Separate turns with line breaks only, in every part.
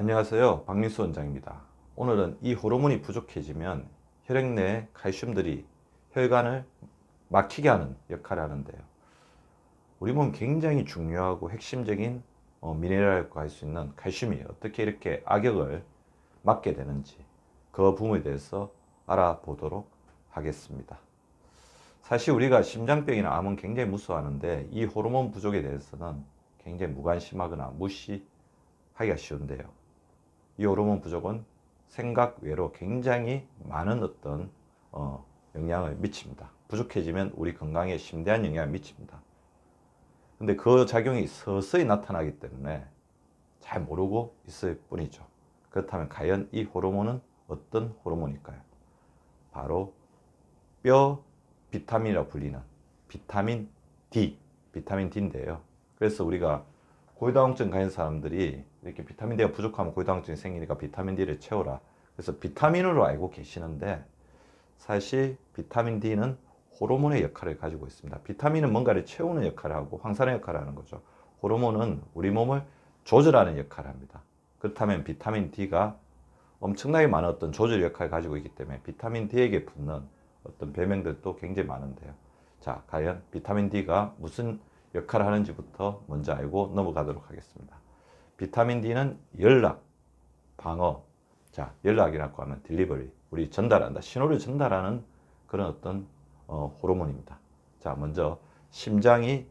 안녕하세요. 박민수 원장입니다. 오늘은 이 호르몬이 부족해지면 혈액 내 칼슘들이 혈관을 막히게 하는 역할을 하는데요. 우리 몸 굉장히 중요하고 핵심적인 어, 미네랄이라고 할수 있는 칼슘이 어떻게 이렇게 악역을 막게 되는지 그 부분에 대해서 알아보도록 하겠습니다. 사실 우리가 심장병이나 암은 굉장히 무서워하는데 이 호르몬 부족에 대해서는 굉장히 무관심하거나 무시하기가 쉬운데요. 이 호르몬 부족은 생각 외로 굉장히 많은 어떤 어, 영향을 미칩니다. 부족해지면 우리 건강에 심대한 영향을 미칩니다. 근데 그 작용이 서서히 나타나기 때문에 잘 모르고 있을 뿐이죠. 그렇다면 과연 이 호르몬은 어떤 호르몬일까요? 바로 뼈 비타민이라고 불리는 비타민 D, 비타민 D인데요. 그래서 우리가 고유다공증 가진 사람들이 이렇게 비타민 D가 부족하면 고유다공증이 생기니까 비타민 D를 채워라. 그래서 비타민으로 알고 계시는데 사실 비타민 D는 호르몬의 역할을 가지고 있습니다. 비타민은 뭔가를 채우는 역할을 하고 황산의 역할을 하는 거죠. 호르몬은 우리 몸을 조절하는 역할을 합니다. 그렇다면 비타민 D가 엄청나게 많은 어떤 조절 역할을 가지고 있기 때문에 비타민 D에게 붙는 어떤 별명들도 굉장히 많은데요. 자, 과연 비타민 D가 무슨 역할을 하는지부터 먼저 알고 넘어가도록 하겠습니다. 비타민 D는 연락, 방어, 자, 연락이라고 하면 딜리버리, 우리 전달한다, 신호를 전달하는 그런 어떤 어, 호르몬입니다. 자, 먼저 심장이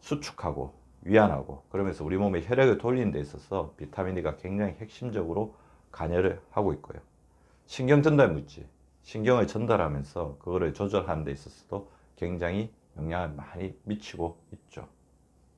수축하고 위안하고 그러면서 우리 몸에 혈액을 돌리는 데 있어서 비타민 D가 굉장히 핵심적으로 관여를 하고 있고요. 신경 전달 물질, 신경을 전달하면서 그거를 조절하는 데 있어서도 굉장히 영향을 많이 미치고 있죠.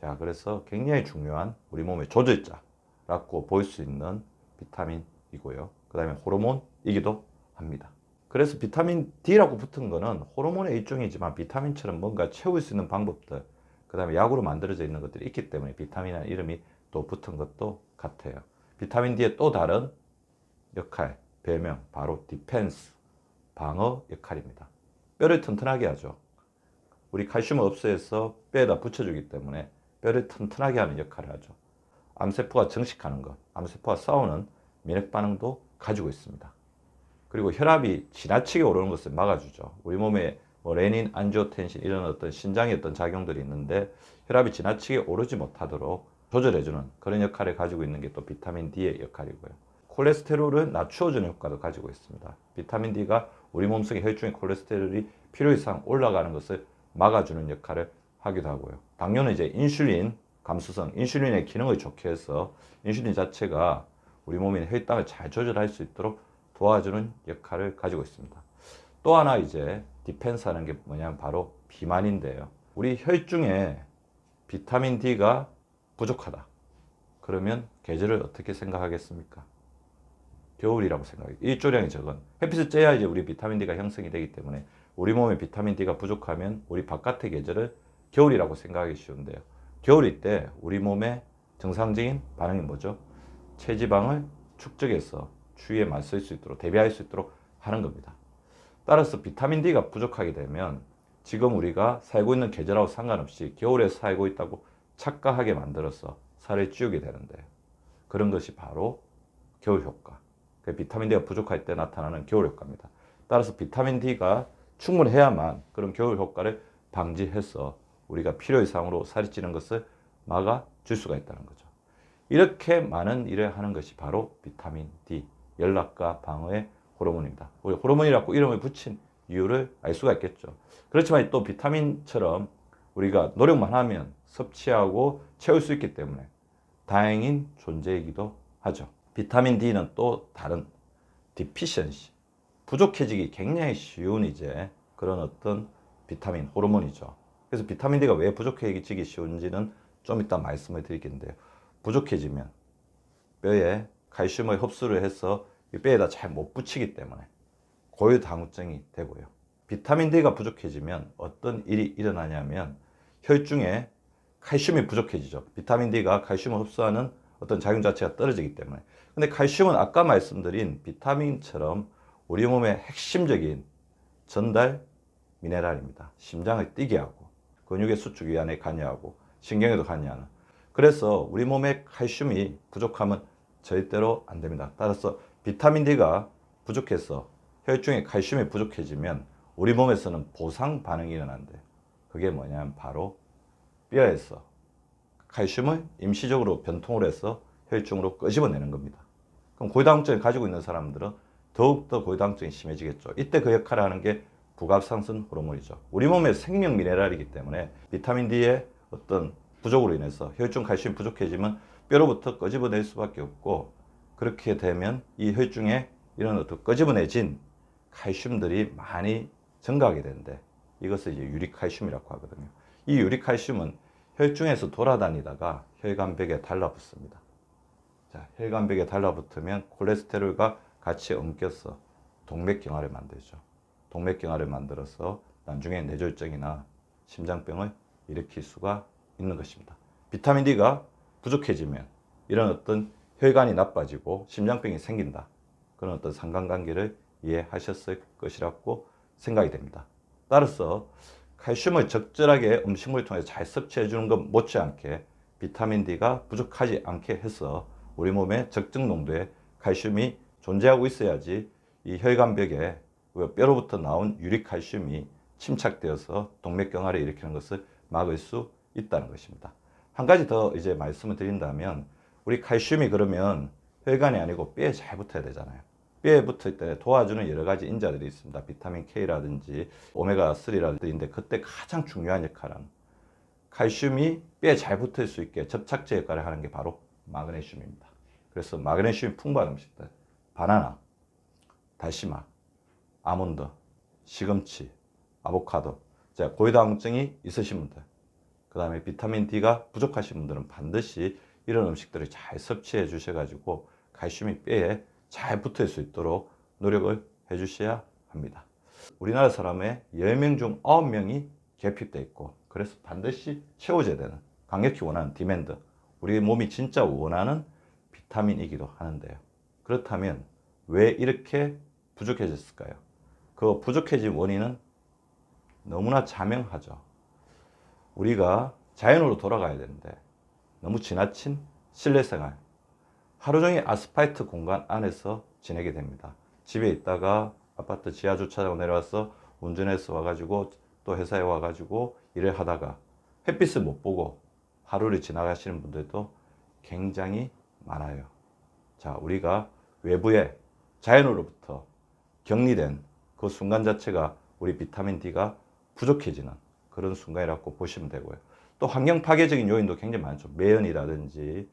자, 그래서 굉장히 중요한 우리 몸의 조절자라고 볼 수 있는 비타민이고요. 그 다음에 호르몬이기도 합니다. 그래서 비타민 D라고 붙은 거는 호르몬의 일종이지만 비타민처럼 뭔가 채울 수 있는 방법들, 그 다음에 약으로 만들어져 있는 것들이 있기 때문에 비타민이라는 이름이 또 붙은 것도 같아요. 비타민 D의 또 다른 역할, 별명, 바로 디펜스, 방어 역할입니다. 뼈를 튼튼하게 하죠. 우리 칼슘을 없애서 뼈에다 붙여주기 때문에 뼈를 튼튼하게 하는 역할을 하죠. 암세포가 정식하는 것, 암세포와 싸우는 면역 반응도 가지고 있습니다. 그리고 혈압이 지나치게 오르는 것을 막아주죠. 우리 몸에 뭐 레닌, 안지오텐신 이런 어떤 신장의 어떤 작용들이 있는데 혈압이 지나치게 오르지 못하도록 조절해주는 그런 역할을 가지고 있는 게 또 비타민 D의 역할이고요. 콜레스테롤을 낮추어주는 효과도 가지고 있습니다. 비타민 D가 우리 몸속에 혈중의 콜레스테롤이 필요 이상 올라가는 것을 막아주는 역할을 하기도 하고요. 당뇨는 이제 인슐린 감수성, 인슐린의 기능을 좋게 해서 인슐린 자체가 우리 몸의 혈당을 잘 조절할 수 있도록 도와주는 역할을 가지고 있습니다. 또 하나 이제 디펜스 하는 게 뭐냐면 바로 비만인데요. 우리 혈중에 비타민 D가 부족하다. 그러면 계절을 어떻게 생각하겠습니까? 겨울이라고 생각해요. 일조량이 적은 햇빛을 쬐야 이제 우리 비타민 D가 형성이 되기 때문에 우리 몸에 비타민 D가 부족하면 우리 바깥의 계절을 겨울이라고 생각하기 쉬운데요. 겨울일 때 우리 몸의 정상적인 반응이 뭐죠? 체지방을 축적해서 추위에 맞설 수 있도록 대비할 수 있도록 하는 겁니다. 따라서 비타민 D가 부족하게 되면 지금 우리가 살고 있는 계절하고 상관없이 겨울에 살고 있다고 착각하게 만들어서 살을 찌우게 되는데요. 그런 것이 바로 겨울 효과. 그 비타민 D가 부족할 때 나타나는 겨울 효과입니다. 따라서 비타민 D가 충분해야만 그런 겨울 효과를 방지해서 우리가 필요 이상으로 살이 찌는 것을 막아 줄 수가 있다는 거죠. 이렇게 많은 일을 하는 것이 바로 비타민 D, 연락과 방어의 호르몬입니다. 우리 호르몬이라고 이름을 붙인 이유를 알 수가 있겠죠. 그렇지만 또 비타민처럼 우리가 노력만 하면 섭취하고 채울 수 있기 때문에 다행인 존재이기도 하죠. 비타민 D는 또 다른 디피션시, 부족해지기 굉장히 쉬운 이제 그런 어떤 비타민 호르몬이죠. 그래서 비타민 D가 왜 부족해지기 쉬운지는 좀 이따 말씀을 드리겠는데요. 부족해지면 뼈에 칼슘을 흡수를 해서 이 뼈에다 잘 못 붙이기 때문에 고유당우증이 되고요. 비타민 D가 부족해지면 어떤 일이 일어나냐면 혈중에 칼슘이 부족해지죠. 비타민 D가 칼슘을 흡수하는 어떤 작용 자체가 떨어지기 때문에. 근데 칼슘은 아까 말씀드린 비타민처럼 우리 몸의 핵심적인 전달 미네랄입니다. 심장을 뛰게 하고 근육의 수축 위안에 관여하고 신경에도 관여하는. 그래서 우리 몸에 칼슘이 부족하면 절대로 안 됩니다. 따라서 비타민 D가 부족해서 혈중에 칼슘이 부족해지면 우리 몸에서는 보상 반응이 일어난대요. 그게 뭐냐면 바로 뼈에서 칼슘을 임시적으로 변통을 해서 혈중으로 끄집어내는 겁니다. 그럼 고지당증을 가지고 있는 사람들은 더욱더 고지당증이 심해지겠죠. 이때 그 역할을 하는 게 부갑상선 호르몬이죠. 우리 몸의 생명 미네랄이기 때문에 비타민 D의 어떤 부족으로 인해서 혈중 칼슘이 부족해지면 뼈로부터 끄집어낼 수밖에 없고 그렇게 되면 이 혈중에 이런 어떤 끄집어내진 칼슘들이 많이 증가하게 되는데 이것을 이제 유리칼슘이라고 하거든요. 이 유리칼슘은 혈중에서 돌아다니다가 혈관벽에 달라붙습니다. 자, 혈관벽에 달라붙으면 콜레스테롤과 같이 엉겨서 동맥경화를 만들죠. 동맥경화를 만들어서 나중에 뇌졸중이나 심장병을 일으킬 수가 있는 것입니다. 비타민 D가 부족해지면 이런 어떤 혈관이 나빠지고 심장병이 생긴다. 그런 어떤 상관관계를 이해하셨을 것이라고 생각이 됩니다. 따라서 칼슘을 적절하게 음식물을 통해서 잘 섭취해 주는 것 못지않게 비타민 D가 부족하지 않게 해서 우리 몸에 적정 농도의 칼슘이 존재하고 있어야지 이 혈관벽에 그 뼈로부터 나온 유리칼슘이 침착되어서 동맥경화를 일으키는 것을 막을 수 있다는 것입니다. 한 가지 더 이제 말씀을 드린다면 우리 칼슘이 그러면 혈관이 아니고 뼈에 잘 붙어야 되잖아요. 뼈에 붙을 때 도와주는 여러 가지 인자들이 있습니다. 비타민 K라든지 오메가 3라든지 그때 가장 중요한 역할은 칼슘이 뼈에 잘 붙을 수 있게 접착제 역할을 하는 게 바로 마그네슘입니다. 그래서 마그네슘이 풍부한 음식들, 바나나, 다시마, 아몬드, 시금치, 아보카도, 자 고지당증이 있으신 분들, 그 다음에 비타민 D가 부족하신 분들은 반드시 이런 음식들을 잘 섭취해 주셔가지고 칼슘이 뼈에 잘 붙을 수 있도록 노력을 해 주셔야 합니다. 우리나라 사람의 10명 중 9명이 결핍돼 있고 그래서 반드시 채워져야 되는 강력히 원하는 디맨드 우리 몸이 진짜 원하는 비타민이기도 하는데요. 그렇다면 왜 이렇게 부족해졌을까요? 그 부족해진 원인은 너무나 자명하죠. 우리가 자연으로 돌아가야 되는데 너무 지나친 실내 생활, 하루 종일 아스팔트 공간 안에서 지내게 됩니다. 집에 있다가 아파트 지하 주차장 내려와서 운전해서 와가지고 또 회사에 와가지고 일을 하다가 햇빛을 못 보고 하루를 지나가시는 분들도 굉장히 많아요. 자, 우리가 외부에 자연으로부터 격리된 그 순간 자체가 우리 비타민 D가 부족해지는 그런 순간이라고 보시면 되고요. 또 환경 파괴적인 요인도 굉장히 많죠. 매연이라든지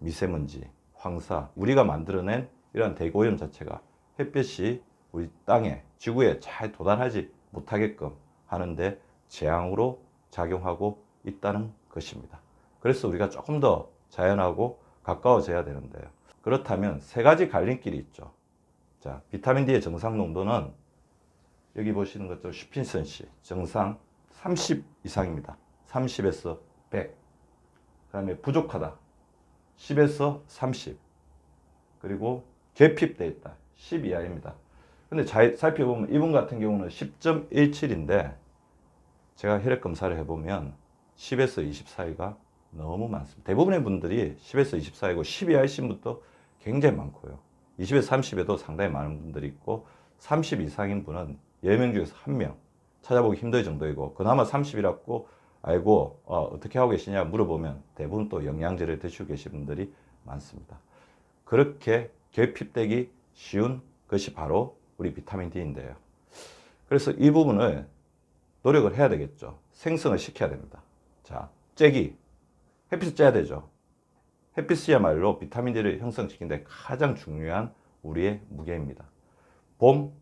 미세먼지, 황사, 우리가 만들어낸 이러한 대기오염 자체가 햇볕이 우리 땅에, 지구에 잘 도달하지 못하게끔 하는데 재앙으로 작용하고 있다는 것입니다. 그래서 우리가 조금 더 자연하고 가까워져야 되는데요. 그렇다면 세 가지 갈림길이 있죠. 자, 비타민 D의 정상 농도는 여기 보시는 것처럼 슈핀선 씨 정상 30 이상입니다. 30에서 100. 그 다음에 부족하다. 10에서 30. 그리고 결핍돼 있다. 10 이하입니다. 근데 잘 살펴보면 이분 같은 경우는 10.17인데 제가 혈액 검사를 해보면 10에서 20 사이가 너무 많습니다. 대부분의 분들이 10에서 20 사이고 10 이하이신 분도 굉장히 많고요. 20에서 30에도 상당히 많은 분들이 있고 30 이상인 분은 10명 중에서 1명 찾아보기 힘들 정도이고 그나마 30이라고 알고 어, 떻게 하고 계시냐 물어보면 대부분 또 영양제를 드시고 계신 분들이 많습니다. 그렇게 결핍되기 쉬운 것이 바로 우리 비타민 D인데요. 그래서 이 부분을 노력을 해야 되겠죠. 생성을 시켜야 됩니다. 자, 째기. 햇빛을 째야 되죠. 햇빛이야말로 비타민 D를 형성시키는 데 가장 중요한 우리의 무게입니다. 봄,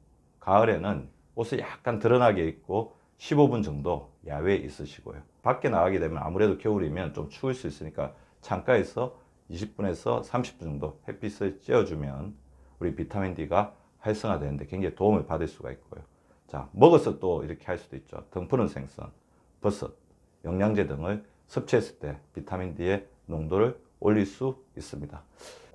가을에는 옷을 약간 드러나게 입고 15분 정도 야외에 있으시고요. 밖에 나가게 되면 아무래도 겨울이면 좀 추울 수 있으니까 창가에서 20분에서 30분 정도 햇빛을 쬐어주면 우리 비타민 D가 활성화되는데 굉장히 도움을 받을 수가 있고요. 자, 먹어서 또 이렇게 할 수도 있죠. 등푸른 생선, 버섯, 영양제 등을 섭취했을 때 비타민 D의 농도를 올릴 수 있습니다.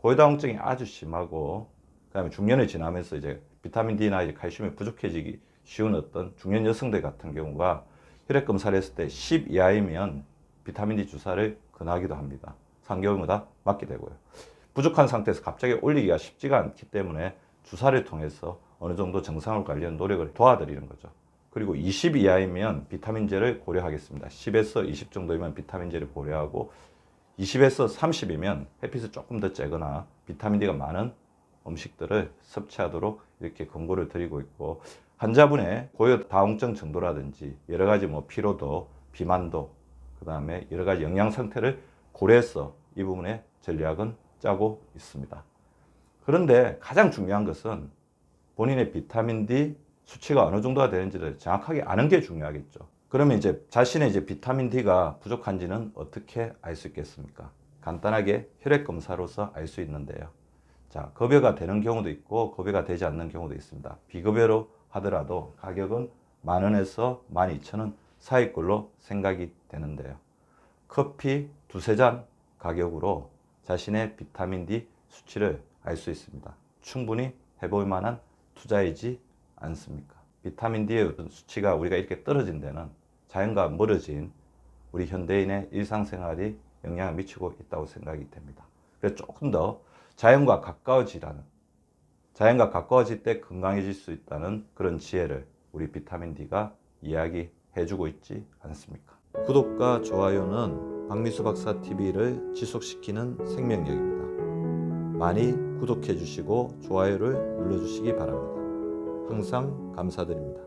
고지당증이 아주 심하고 그다음에 중년을 지나면서 이제 비타민 D나 이제 칼슘이 부족해지기 쉬운 어떤 중년 여성들 같은 경우가 혈액 검사를 했을 때 10 이하이면 비타민 D 주사를 권하기도 합니다. 3개월마다 맞게 되고요. 부족한 상태에서 갑자기 올리기가 쉽지가 않기 때문에 주사를 통해서 어느 정도 정상을 관리하는 노력을 도와드리는 거죠. 그리고 20 이하이면 비타민제를 고려하겠습니다. 10에서 20 정도이면 비타민제를 고려하고 20에서 30이면 햇빛을 조금 더 쬐거나 비타민 D가 많은 음식들을 섭취하도록 이렇게 권고를 드리고 있고 환자분의 고요 다홍증 정도라든지 여러 가지 뭐 피로도, 비만도, 그 다음에 여러 가지 영양 상태를 고려해서 이 부분에 전략은 짜고 있습니다. 그런데 가장 중요한 것은 본인의 비타민 D 수치가 어느 정도가 되는지를 정확하게 아는 게 중요하겠죠. 그러면 이제 자신의 이제 비타민 D가 부족한지는 어떻게 알 수 있겠습니까? 간단하게 혈액 검사로서 알 수 있는데요. 자, 급여가 되는 경우도 있고 급여가 되지 않는 경우도 있습니다. 비급여로 하더라도 가격은 만 원에서 만 이천 원 사이 걸로 생각이 되는데요. 커피 두세 잔 가격으로 자신의 비타민 D 수치를 알 수 있습니다. 충분히 해볼 만한 투자이지 않습니까? 비타민 D의 수치가 우리가 이렇게 떨어진 데는 자연과 멀어진 우리 현대인의 일상생활이 영향을 미치고 있다고 생각이 됩니다. 그래서 조금 더 자연과 가까워지라는 자연과 가까워질 때 건강해질 수 있다는 그런 지혜를 우리 비타민 D가 이야기해주고 있지 않습니까? 구독과 좋아요는 박미수 박사 TV를 지속시키는 생명력입니다. 많이 구독해 주시고 좋아요를 눌러 주시기 바랍니다. 항상 감사드립니다.